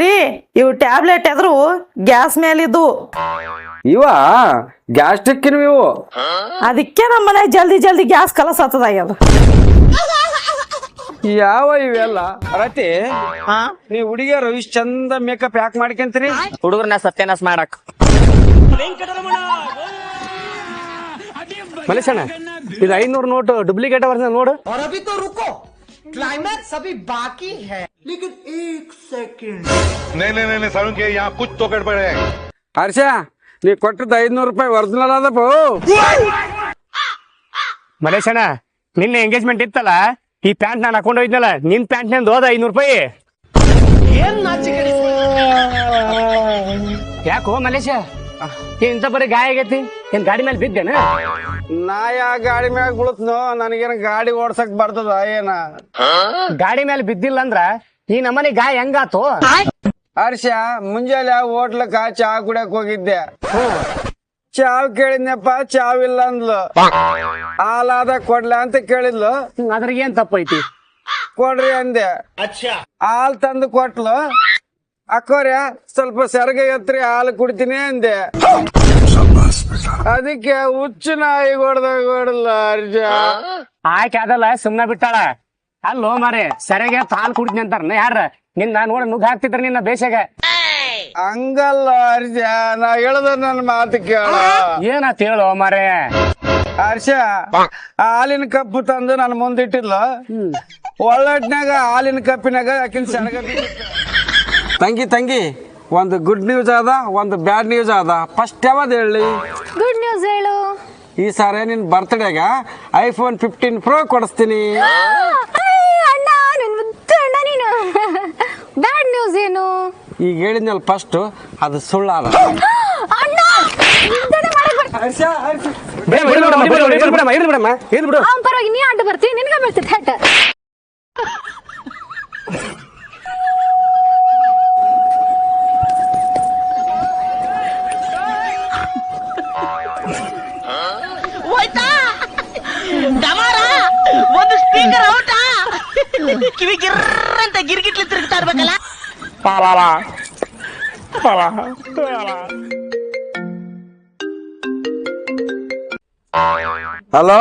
ರೀ ಇವು ಟ್ಯಾಬ್ಲೆಟ್ ಎದ್ರು ಗ್ಯಾಸ್ ಮೇಲಿದ್ದು ಇವ ಗ್ಯಾಸ್ಟ್ರಿಕ್ ಇವು. ಅದಕ್ಕೆ ನಮ್ಮ ಮನೆ ಜಲ್ದಿ ಜಲ್ದಿ ಗ್ಯಾಸ್ ಕಲಸತ್ತದ ಅದು ಯಾವ ಇವೆಲ್ಲ? ರತಿ ನೀವು ಹುಡುಗಿಯರು ರವೀಶ್ ಚಂದ ಮೇಕಪ್ ಯಾಕೆ ಮಾಡ್ಕೊಂತೀರಿ? ಹುಡುಗರನ್ನ ಸತ್ಯನಾಸ್ ಮಾಡಕ್. ಮಲೇಶಣ್ಣ ಇದು ಐನೂರು ನೋಟು ಡುಪ್ಲಿಕೇಟ್ ಅವರ್ನ ನೋಡು. क्लाइमैक्स अभी बाकी है लेकिन एक सेकंड नहीं नहीं नहीं नहीं सारुण के यहाँ कुछ तो गड़बड़ है ಹರ್ಷ ನೀ ಕೊಟ್ಟದ್ದು ಐದ್ನೂರು ರೂಪಾಯಿ ಒರಿಜಿನಲ್ ಅದಪ್ಪ ಮಲೇಶಣ್ಣ ನಿನ್ನೆ ಎಂಗೇಜ್ಮೆಂಟ್ ಇತ್ತಲ್ಲ ಈ ಪ್ಯಾಂಟ್ ನಾನು ಹಾಕೊಂಡು ಹೋಯ್ತನಲ್ಲ ನಿನ್ ಪ್ಯಾಂಟ್ ನಂದು ಹೋದ ಐನೂರು ರೂಪಾಯಿ ಯಾಕೋ ಮಲೇಶ ಇಂಥ ಬರೀ ಗಾಯ ಆಗೈತಿ? ಏನ್ ಗಾಡಿ ಮೇಲೆ ಬಿದ್ದೇನ? ನಾ ಯಾ ಗಾಡಿ ಮ್ಯಾಗ ಬೀಳತ್ನೋ? ನನಗೇನ ಗಾಡಿ ಓಡ್ಸಕ್ ಬರ್ತದ ಏನ? ಗಾಡಿ ಮೇಲೆ ಬಿದ್ದಿಲ್ಲ ಅಂದ್ರ ಈ ನಮ್ಮನೆ ಗಾಯ ಹೆಂಗಾತು? ಹರ್ಷ ಮುಂಜಾನೆ ಹೋಟ್ಲಕ್ಕ ಚಾ ಕುಡಿಯಕ್ ಹೋಗಿದ್ದೆ. ಚಾವ್ ಕೇಳಿದ್ನಪ್ಪ ಚಾವ್ ಇಲ್ಲ ಅಂದ್ಲು ಹಾಲಾದ ಕೊಡ್ಲ ಅಂತ ಕೇಳಿದ್ಲು. ಅದ್ರಾಗ ಏನ್ ತಪ್ಪೈತಿ? ಕೊಡ್ರಿ ಅಂದೆ. ಹಾಲ್ ತಂದು ಕೊಟ್ಲು. ಅಕ್ಕೋರ್ಯ ಸ್ವಲ್ಪ ಸೆರಗ ಎತ್ರಿ ಹಾಲು ಕುಡಿತೀನಿ ಅಂದೆ. ಅದಕ್ಕೆ ಹುಚ್ಚು ನಾಯಿ ಹೊಡೆದಾಗ ಹೊಡಲ್ಲ ಅರ್ಜ ಆಯ್ಕೆ ಅದಲ್ಲ ಸುಮ್ನ ಬಿಟ್ಟಾಳ. ಅಲ್ಲೋ ಮಾರೆ ಸರಿಯಾಗಿ ಹಾಲು ಕುಡಿದ್ನಿ ಅಂತಾರ. ಯಾರ ನಿನ್ನ ನೋಡ ನುಗ್ಗ ಹಾಕ್ತಿದ್ರ ನಿನ್ನ ಬೇಸಾಗ ಹಂಗಲ್ಲ ಅರ್ಜ ನಾ ಹೇಳದ ನನ್ನ ಮಾತು ಕೇಳ. ಏನಾತ್ ಹೇಳು ಮಾರೆ? ಹರ್ಷ ಹಾಲಿನ ಕಪ್ಪು ತಂದು ನನ್ನ ಮುಂದಿಟ್ಟಿಲ್ಲ ಒಳ್ಳಟ್ನಾಗ ಹಾಲಿನ ಕಪ್ಪಿನಾಗ ಆಕಿನ ಸೆಣಗ ತಂಗಿ ತಂಗಿ ಒಂದು ಗುಡ್ ನ್ಯೂಸ್ ಅದ ಒಂದು ಬ್ಯಾಡ್ ನ್ಯೂಸ್ ಅದ ಫಸ್ಟ್ ಯಾವ್ದು ಹೇಳಿ. ಗುಡ್ ನ್ಯೂಸ್ ಹೇಳು. ಈ ಸಾರಿ ನಿನ್ ಬರ್ತ್ಡೇಗ ಐಫೋನ್ ಫಿಫ್ಟೀನ್ ಪ್ರೋ ಕೊಡಿಸ್ತೀನಿ. ಅಣ್ಣ ನನ್ ಮುದ್ದು ಅಣ್ಣ ನೀನು. ಬ್ಯಾಡ್ ನ್ಯೂಸ್ ಏನು? ಈಗ ಹೇಳಿದ್ನಲ್ಲ ಫಸ್ಟ್ ಅದು ಸುಳ್ಳಾದ. ಅಣ್ಣ ನಿಂದನೆ ಮಾಡಕ್ ಬರ್ತೀನಿ. ಬಿಡು ಅವ್ನ್ ಪರವಾಗಿ ನೀ ಅಡ್ಡ ಬರ್ತೀನಿ ನಿನ್ಗ ಬರ್ತೈತೆ ಹಟ್ಟ ಕಿವಿ ಗಿರ್ರ ಅಂತ ಗಿರ್ಗಿಟ್ಲಿ ತಿರುಗ್ತಾ ಇರ್ಬೇಕಲ್ಲ ಹಲೋ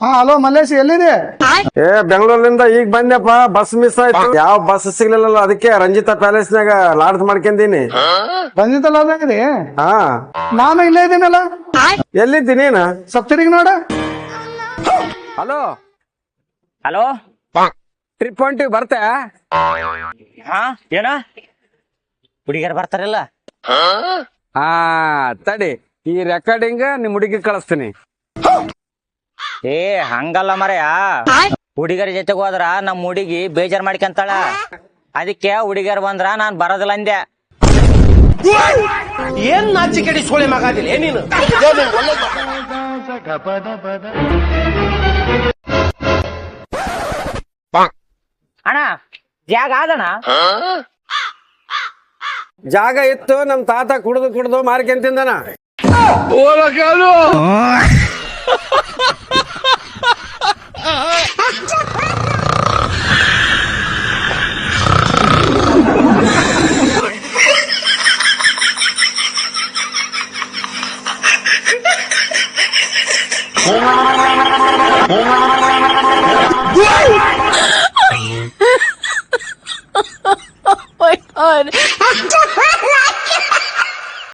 ಹಾ ಹಲೋ ಮಲ್ಲೇಶ್ ಎಲ್ಲಿದೆ ಏ ಬೆಂಗಳೂರಿಂದ ಈಗ ಬಂದ್ಯಪ್ಪ ಬಸ್ ಮಿಸ್ ಆಯ್ತು ಯಾವ ಬಸ್ ಸಿಗ್ಲಿಲ್ಲ ಅದಕ್ಕೆ ರಂಜಿತಾ ಪ್ಯಾಲೇಸ್ನಾಗ ಲಾಡ್ಜ್ ಮಾಡ್ಕೊಂಡೀನಿ ಬಂದಿದ್ದಲ್ಲ ಅದಾಗ್ರಿ ಹಾ ನಾನು ಇಲ್ಲೇ ಇದೀನಲ್ಲ ಎಲ್ಲಿದ್ದಿ ನೀನು ಸ್ವಲ್ಪ ತಿರುಗಿ ನೋಡ ಹಲೋ ಹಲೋ ಟ್ರಿಪ್ ಬರ್ತೆ? ಹಾ ಏನ? ಹುಡುಗಿಯರ್ ಬರ್ತಾರಲ್ಲ? ಹಾ ತಡಿ. ಈ ರೆಕಾರ್ಡಿಂಗ್ ನಿಮ್ ಹುಡುಗಿ ಕಳಿಸ್ತೀನಿ. ಏ ಹಂಗಲ್ಲ ಮರೆಯ. ಹುಡುಗರ ಜೊತೆಗೆ ಹೋದ್ರ ನಮ್ಮ ಹುಡುಗಿ ಬೇಜಾರ್ ಮಾಡ್ಕೊಂತಾಳ. ಅದಕ್ಕೆ ಹುಡುಗಿಯರ್ ಬಂದ್ರ ನಾನ್ ಬರೋದಿಲ್ಲ ಅಂದೆ. ಏನ್ ನಾಚಿಕೆಡಿ ಸೋಳೆ ಮಗಾದಿಲ್ಲ ನೀನು? ಜಾಗ ಆದಣ ಜಾಗ ಇತ್ತು ನಮ್ ತಾತ ಕುಡ್ದು ಕುಡ್ದು ಮಾರ್ಕೆಂತಿಂದನ Oh